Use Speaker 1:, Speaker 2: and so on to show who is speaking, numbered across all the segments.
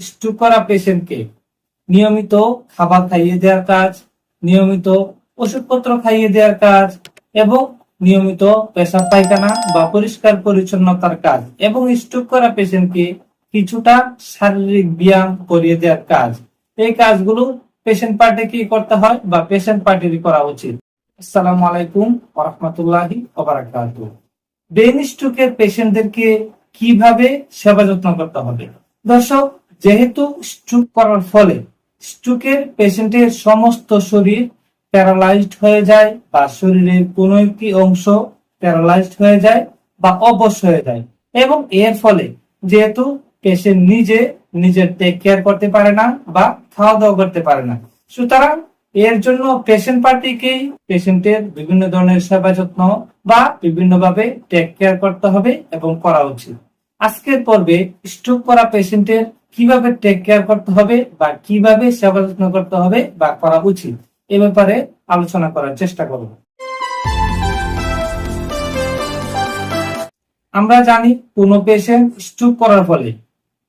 Speaker 1: Stroke করা পেশেন্টকে। নিয়মিত খাবার খাইয়ে দেওয়ার কাজ, নিয়মিত ওষুধপত্র খাইয়ে দেওয়ার কাজ এবং নিয়মিত পেশাব পায়খানা বা পরিষ্কার পরিচ্ছন্নতার কাজ এবং স্ট্রোক করা পেশেন্টকে কিছুটা শারীরিক ব্যায়াম করিয়ে দেওয়ার কাজ। এই কাজগুলো পেশেন্ট পার্টি কি করতে হয় বা পেশেন্ট পার্টিরই করা উচিত? আসসালামু আলাইকুম ওরহমতুল্লাহি ওবারাকাতু ব্রেন স্ট্রোকের পেশেন্টদেরকে কীভাবে সেবা যত্ন করতে হবে? দর্শক যেহেতু স্ট্রোক করার ফলে স্ট্রোকের পেশেন্টের সমস্ত শরীর প্যারালাইজড হয়ে যায় বা শরীরের কোনো একটি অংশ প্যারালাইজড হয়ে যায় বা অবশ হয়ে যায়। এবং এর ফলে যেহেতু পেশেন্ট নিজে নিজের টেক কেয়ার করতে পারে না বা খাওয়া দাওয়া করতে পারে না। সুতরাং এর জন্য পেশেন্ট পার্টিকেই পেশেন্টের বিভিন্ন ধরনের সেবা যত্ন বা বিভিন্নভাবে টেক কেয়ার করতে হবে এবং করা উচিত। আজকের পর্বে স্ট্রোক করা পেশেন্টের কীভাবে টেক কেয়ার করতে হবে বা কীভাবে সেবা যত্ন করতে হবে বা করা উচিত, এ ব্যাপারে আলোচনা করার চেষ্টা করব। আমরা জানি কোন পেশেন্ট স্ট্রোক করার ফলে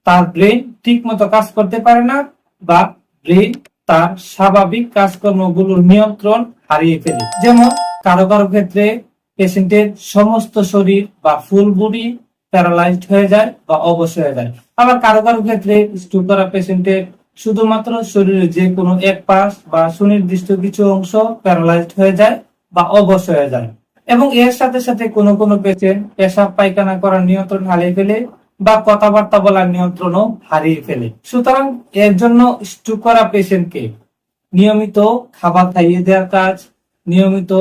Speaker 1: তার ব্রেন ঠিক মতো কাজ করতে পারে না বা ব্রেন তার স্বাভাবিক কাজকর্মগুলোর নিয়ন্ত্রণ হারিয়ে ফেলে। যেমন কারও কারও ক্ষেত্রে পেশেন্টের সমস্ত শরীর বা ফুল বডি প্যারালাইজড হয়ে যায় বা অবশ হয়ে যায়। আবার কারও কারও ক্ষেত্রে স্ট্রোক করা পেশেন্টের শুধুমাত্র শরীরের যে কোনো এক পাশ বা সুনির্দিষ্ট কিছু অংশ প্যারালাইজড হয়ে যায় বা অবশ হয়ে যায়। এবং এর সাথে সাথে কোনো কোনো পেশেন্ট পেশাব পায়খানা করার নিয়ন্ত্রণ হারিয়ে ফেলে বা কথাবার্তা বলার নিয়ন্ত্রণও হারিয়ে ফেলে। সুতরাং এর জন্য স্ট্রোক করা পেশেন্টকে নিয়মিত খাবার খাইয়ে দেওয়ার কাজ, নিয়মিত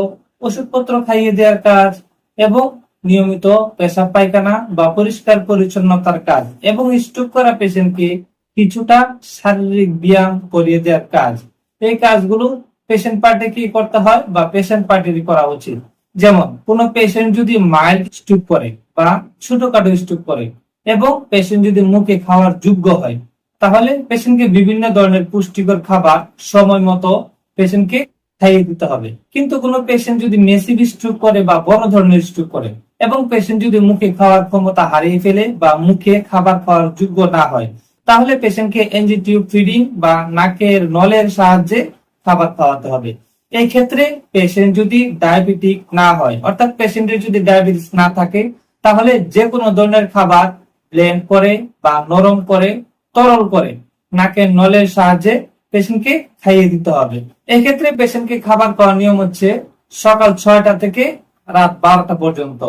Speaker 1: ওষুধপত্র খাইয়ে দেওয়ার কাজ এবং নিয়মিত পেশাব পায়খানা বা পরিষ্কার পরিচ্ছন্নতার কাজ এবং স্ট্রোক করা পেশেন্টকে কিছুটা শারীরিক ব্যায়াম করিয়ে দেওয়ার কাজ। এই কাজগুলো পেশেন্ট পার্টি কি করতে হয় বা পেশেন্ট পার্টিরই করা উচিত? যেমন, কোন পেশেন্ট যদি মাইল্ড স্ট্রোক করে বা ছোটখাটো স্ট্রোক করে এবং পেশেন্ট যদি মুখে খাওয়ার যোগ্য হয়, তাহলে পেশেন্টকে বিভিন্ন ধরনের পুষ্টিকর খাবার সময় মতো পেশেন্টকে খাইয়ে দিতে হবে। কিন্তু কোনো পেশেন্ট যদি মেসিভ স্ট্রোক করে বা বড় ধরনের স্ট্রোক করে এবং পেশেন্ট যদি মুখে খাওয়ার ক্ষমতা হারিয়ে ফেলে বা মুখে খাবার খাওয়ার যোগ্য না হয়, তাহলে পেশেন্টকে এনজি টিউব ফিডিং বা নাকের নলের সাহায্যে খাবার খাওয়াতে হবে। এই ক্ষেত্রে পেশেন্ট যদি ডায়াবেটিক না হয়, অর্থাৎ পেশেন্টের যদি ডায়াবেটিস না থাকে, তাহলে যে কোনো ধরনের খাবার ব্লেন্ড করে বা নরম করে, তরল করে নাকের নলের সাহায্যে পেশেন্টকে খাইয়ে দিতে হবে। এক্ষেত্রে পেশেন্টকে খাবার খাওয়ার নিয়ম হচ্ছে সকাল ছয়টা থেকে রাত বারোটা পর্যন্ত।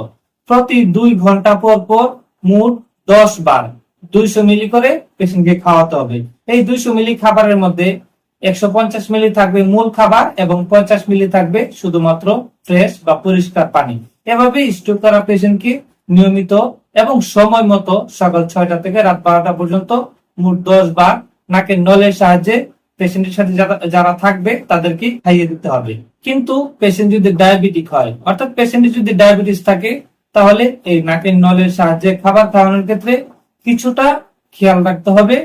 Speaker 1: প্রতি দুই ঘণ্টা পর পর মোট দশ বার দুইশো মিলি করে পেশেন্টকে খাওয়াতে হবে। এই দুইশো মিলি খাবারের মধ্যে একশো পঞ্চাশ মিলি থাকবে মূল খাবার এবং পঞ্চাশ মিলি থাকবে শুধুমাত্র ফ্রেশ বা পরিষ্কার পানি। এভাবে স্ট্রোক করা পেশেন্টকে নিয়মিত এবং সময় মতো সকাল ছয়টা থেকে রাত বারোটা পর্যন্ত মোট দশ বার নাকের নলের সাহায্যে পেশেন্টের সাথে যারা থাকবে তাদেরকে খাইয়ে দিতে হবে। কিন্তু পেশেন্ট যদি ডায়াবেটিক হয়, অর্থাৎ পেশেন্টের যদি ডায়াবেটিস থাকে তাহলে এই নাকের নলের সাহায্যে খাবার খাওয়ানোর ক্ষেত্রে কিছুটা খেয়াল রাখতে হবে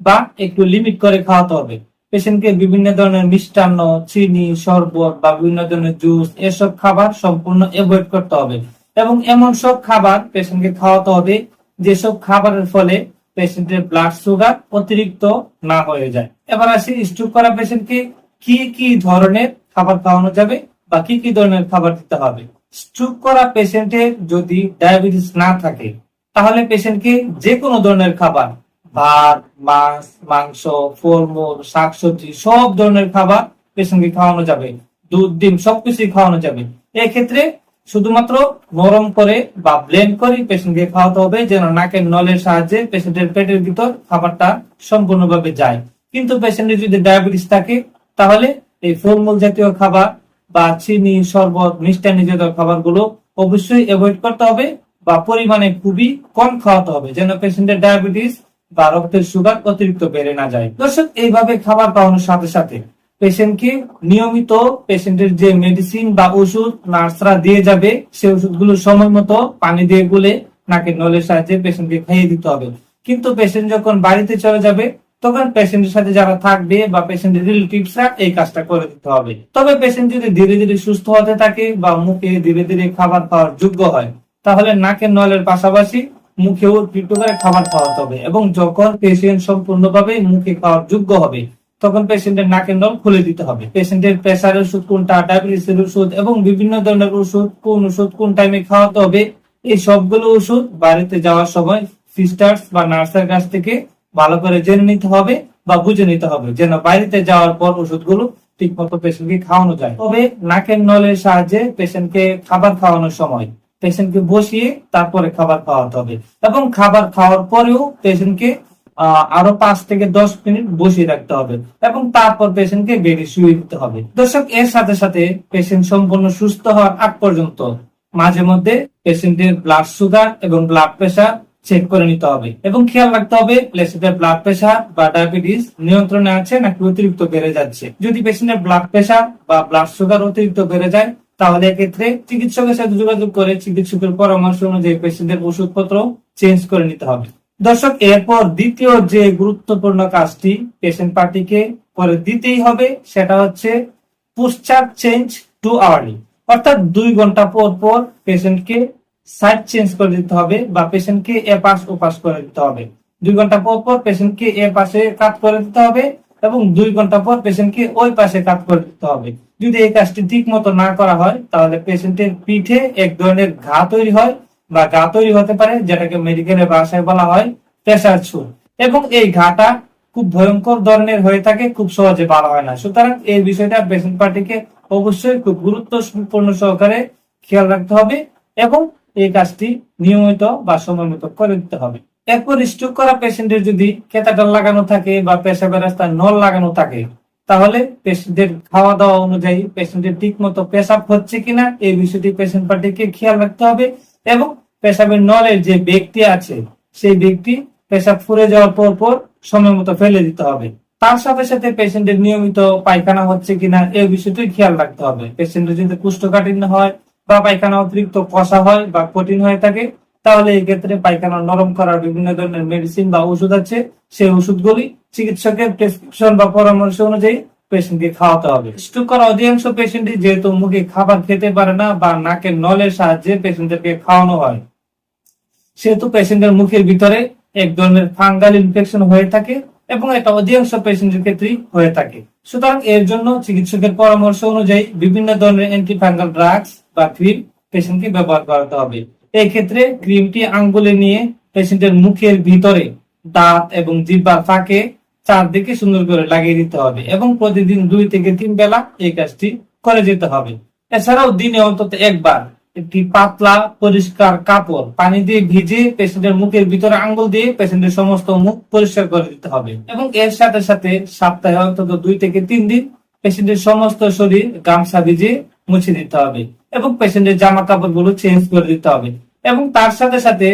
Speaker 1: বা একটু লিমিট করে খাওয়াতে হবে। পেশেন্টকে বিভিন্ন ধরনের মিষ্টান্ন, চিনি, শরবত বা বিভিন্ন ধরনের জুস এসব খাবার সম্পূর্ণ এভয়েড করতে হবে। এবং এমন সব খাবার পেশেন্টকে খাওয়াতে হবে যেসব খাবারের ফলে পেশেন্টের ব্লাড সুগার অতিরিক্ত না হয়ে যায়। এবার আসি স্ট্রোক করা পেশেন্টকে কি কি ধরনের খাবার খাওয়ানো যাবে বা কি কি ধরনের খাবার দিতে হবে? স্ট্রোক করা পেশেন্টের যদি ডায়াবেটিস না থাকে, তাহলে পেশেন্টকে যে কোনো ধরনের খাবার, ভাত, মাছ, মাংস, ফলমূল, শাকসবজি, সব ধরনের খাবার পেশেন্টকে খাওয়ানো যাবে। দুধ, ডিম, সবকিছুই খাওয়ানো যাবে। এক্ষেত্রে শুধুমাত্র নরম করে বা ব্লেন্ড করে পেশেন্টকে খাওয়াতে হবে, যেন নাকের নলের সাহায্যে পেশেন্টের পেটের ভিতর খাবারটা সম্পূর্ণভাবে যায়। কিন্তু পেশেন্টের যদি ডায়াবেটিস থাকে, তাহলে এই ফলমূল জাতীয় খাবার বা চিনি, শরবত মিষ্টান্ন জাতীয় খাবারগুলো অবশ্যই অ্যাভয়েড করতে হবে বা পরিমাণে খুবই কম খাওয়াতে হবে যেন পেশেন্টের ডায়াবেটিস বা রক্তের সুগার অতিরিক্ত বেড়ে না যায়। দর্শক, এইভাবে খাবার খাওয়ানোর সাথে সাথে পেশেন্টকে নিয়মিত পেশেন্টের যে মেডিসিন বা ওষুধ নার্সরা দিয়ে যাবে, সেই ওষুধগুলো সময় মতো পানি দিয়ে গুলে নাকের নলের সাহায্যে পেশেন্টকে খাইয়ে দিতে হবে। কিন্তু পেশেন্ট যখন বাড়িতে চলে যাবে তখন পেশেন্টের সাথে যারা থাকবে বা পেশেন্টের রিলেটিভসরা এই কাজটা করে দিতে হবে। তবে পেশেন্ট যদি ধীরে ধীরে সুস্থ হতে থাকে বা মুখে ধীরে ধীরে খাবার খাওয়ার যোগ্য হয়, তাহলে নাকের নলের পাশাপাশি মুখে অতিরিক্ত করে খাবার খাওয়াতে হবে এবং যখন পেশেন্ট সম্পূর্ণভাবে মুখে খাওয়ার যোগ্য হবে, তখন পেশেন্টের নাকের নল খুলে দিতে হবে। পেশেন্টের প্রেসারের ওষুধ কোনটা ডায়াবেটিসের ওষুধ এবং বিভিন্ন ধরনের ওষুধ, কোন ওষুধ কোন টাইমে খাওয়াতে হবে, এই সবগুলো ওষুধ বাড়িতে যাওয়ার সময় সিস্টার্স বা নার্সের কাছ থেকে ভালো করে জেনে নিতে হবে বা বুঝে নিতে হবে যেন বাড়িতে যাওয়ার পর ওষুধগুলো ঠিক মতো পেশেন্টকে খাওয়ানো যায়। তবে নাকের নলের সাহায্যে পেশেন্টকে খাবার খাওয়ানোর সময় পেশেন্টকে বসিয়ে তারপরে খাবার খাওয়াতে হবে এবং খাবার খাওয়ার পরেও পেশেন্টকে আরও পাঁচ থেকে দশ মিনিট বসিয়ে রাখতে হবে এবং তারপর পেশেন্টকে বেডে শুয়ে দিতে হবে। দর্শক, এর সাথে সাথে পেশেন্ট সম্পূর্ণ সুস্থ হওয়ার আগ পর্যন্ত মাঝে মধ্যে পেশেন্টের ব্লাড সুগার এবং ব্লাড প্রেশার চেক করে নিতে হবে। এবং খেয়াল রাখতে হবে পেশেন্টের ব্লাড প্রেশার বা ডায়াবেটিস নিয়ন্ত্রণে আছে নাকি অতিরিক্ত বেড়ে যাচ্ছে। যদি পেশেন্টের ব্লাড প্রেশার বা ব্লাড সুগার অতিরিক্ত বেড়ে যায়, তাহলে এক্ষেত্রে চিকিৎসকের সাথে যোগাযোগ করে চিকিৎসকের পরামর্শ অনুযায়ী পেশেন্টের ওষুধপত্র চেঞ্জ করে নিতে হবে। দর্শক, এরপর দ্বিতীয় যে গুরুত্বপূর্ণ কাজটি পেশেন্ট পার্টিকে করে দিতেই হবে, সেটা হচ্ছে পোস্টার চেঞ্জ টু আওয়ারলি অর্থাৎ দুই ঘণ্টা পর পর পেশেন্টকে সাইড চেঞ্জ করে দিতে হবে বা পেশেন্টকে এ পাশ ও পাশ করে দিতে হবে। দুই ঘণ্টা পর পর পেশেন্টকে এ পাশে কাট করে দিতে হবে এবং দুই ঘণ্টা পর পেশেন্টকে ওই পাশে কাট করে দিতে হবে। যদি এই কাজটি ঠিক মতো না করা হয়, তাহলে পেশেন্টের পিঠে এক ধরনের ঘা তৈরি হয় বা ঘা তৈরি হতে পারে, যেটাকে মেডিকেলের ভাষায় বলা হয় প্রেসার ছুট এবং এই ঘাটা খুব ভয়ঙ্কর ধরনের হয়ে থাকে, খুব সহজে ভালো হয় না। সুতরাং এই বিষয়টা পেশেন্ট পার্টিকে অবশ্যই খুব গুরুত্বপূর্ণ সহকারে খেয়াল রাখতে হবে এবং এই কাজটি নিয়মিত বা সময় মতো করে দিতে হবে। এরপর স্ট্রোক করা পেশেন্টের যদি ক্যাথাটার লাগানো থাকে বা পেশাবের রাস্তায় নল লাগানো থাকে, তাহলে পেশেন্টের খাওয়া দাওয়া অনুযায়ী পেশেন্টের ঠিক মতো পেশাব হচ্ছে কিনা এই বিষয়টি পেশেন্ট পার্টিকে খেয়াল রাখতে হবে এবং পেশাবের নলের যে ব্যক্তি আছে, সেই ব্যক্তি পেশাব ফুরে যাওয়ার পর পর সময় মতো ফেলে দিতে হবে। তার সাথে সাথে পেশেন্টের নিয়মিত পায়খানা হচ্ছে কিনা এই বিষয়টি খেয়াল রাখতে হবে। পেশেন্টের যদি কুষ্ঠকাঠিন্য হয় বা পায়খানা অতিরিক্ত কষা হয় বা কঠিন হয়ে থাকে, তাহলে এই ক্ষেত্রে পায়খানা নরম করার বিভিন্ন ধরনের মেডিসিন বা ওষুধ আছে। সেই ওষুধগুলি চিকিৎসকের প্রেসক্রিপশন বা পরামর্শ অনুযায়ী পেশেন্টকে খাওয়াতে হবে। স্ট্রোক করা অধিকাংশ পেশেন্টই যেহেতু মুখে খাবার খেতে পারে না বা নাকের নলের সাহায্যে পেশেন্টদেরকে খাওয়ানো হয়। সেহেতু পেশেন্টের মুখের ভিতরে এক ধরনের ফাঙ্গাল ইনফেকশন হয়ে থাকে এবং এটা অধিকাংশ পেশেন্টের ক্ষেত্রেই হয়ে থাকে। সুতরাং এর জন্য চিকিৎসকের পরামর্শ অনুযায়ী বিভিন্ন ধরনের অ্যান্টিফাঙ্গাল ড্রাগস বা ক্রিম পেশেন্টকে ব্যবহার করাতে হবে। এই ক্ষেত্রে ক্রিমটি আঙ্গুলে নিয়ে পেশেন্টের মুখের ভিতরে দাঁত এবং জিহ্বার ফাঁকে চারদিকে সুন্দর করে লাগিয়ে দিতে হবে এবং প্রতিদিন দুই থেকে তিন বেলা এই কাজটি করে যেতে হবে। এছাড়াও দিনে অন্তত একবার একটি পাতলা পরিষ্কার কাপড় পানি দিয়ে ভিজে পেশেন্টের মুখের ভিতরে আঙ্গুল দিয়ে পেশেন্টের সমস্ত মুখ পরিষ্কার করে দিতে হবে এবং এর সাথে সাথে সপ্তাহে অন্তত দুই থেকে তিন দিন পেশেন্টের সমস্ত শরীর গামছা ভিজে মুছে দিতে হবে। এবং পেশেন্টের জামা কাপড়গুলো চেঞ্জ করে দিতে হবে। এবং তার সাথে সাথে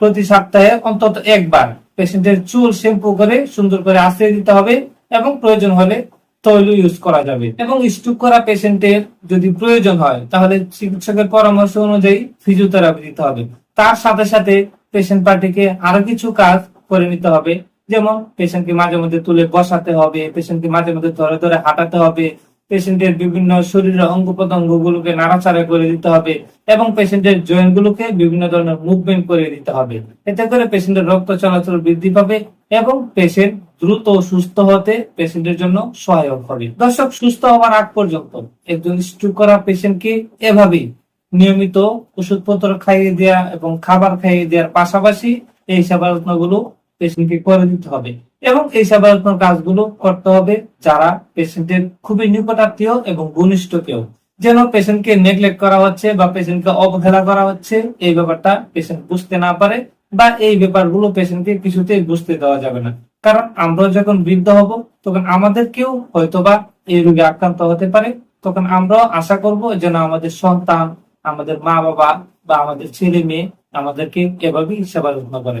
Speaker 1: প্রতি সপ্তাহে অন্তত একবার পেশেন্টের চুল শ্যাম্পু করে সুন্দর করে আশ্রয় দিতে হবে এবং প্রয়োজন হলে তৈল ইউজ করা যাবে। এবং স্ট্রোক করা পেশেন্টের যদি প্রয়োজন হয়, তাহলে চিকিৎসকের পরামর্শ অনুযায়ী ফিজিওথেরাপি দিতে হবে। তার সাথে সাথে পেশেন্ট পার্টিকে আরও কিছু কাজ করে নিতে হবে। যেমন পেশেন্টকে মাঝে মধ্যে তুলে বসাতে হবে পেশেন্টকে মাঝে মধ্যে ধরে ধরে হাঁটাতে হবে পেশেন্টের বিভিন্ন শরীরের অঙ্গ প্রত্যঙ্গ গুলোকে নাড়াচাড়া করে দিতে হবে এবং পেশেন্টের জয়েন্ট গুলোকে বিভিন্ন ধরনের মুভমেন্ট করে দিতে হবে। এতে করে পেশেন্টের রক্ত চলাচল বৃদ্ধি পাবে এবং পেশেন্ট দ্রুত সুস্থ হতে পেশেন্টের জন্য সহায়ক হবে। দর্শক, সুস্থ হওয়ার আগ পর্যন্ত একজন স্ট্রোক করা পেশেন্টকে এভাবেই নিয়মিত ওষুধপত্র খাইয়ে দেওয়া এবং খাবার খাইয়ে দেওয়ার পাশাপাশি এই সেবা যত্নগুলো পেশেন্টকে করে দিতে হবে। এবং এই সেবা যত্ন কাজগুলো করতে হবে যারা পেশেন্টের খুবই নিকটাত্মীয় এবং ঘনিষ্ঠ কেউ যেন পেশেন্টকে নেগলেক্ট করা হচ্ছে বা পেশেন্টকে অবহেলা করা হচ্ছে, এই ব্যাপারটা পেশেন্ট বুঝতে না পারে বা এই ব্যাপারগুলো পেশেন্টকে কিছুতেই বুঝতে দেওয়া যাবে না। কারণ আমরা যখন বৃদ্ধ হব, তখন আমাদেরকেও হয়তোবা এই রোগে আক্রান্ত হতে পারে। তখন আমরাও আশা করব যেন আমাদের সন্তান, আমাদের মা বাবা বা আমাদের ছেলে মেয়ে আমাদেরকে এভাবেই সেবা যত্ন করে।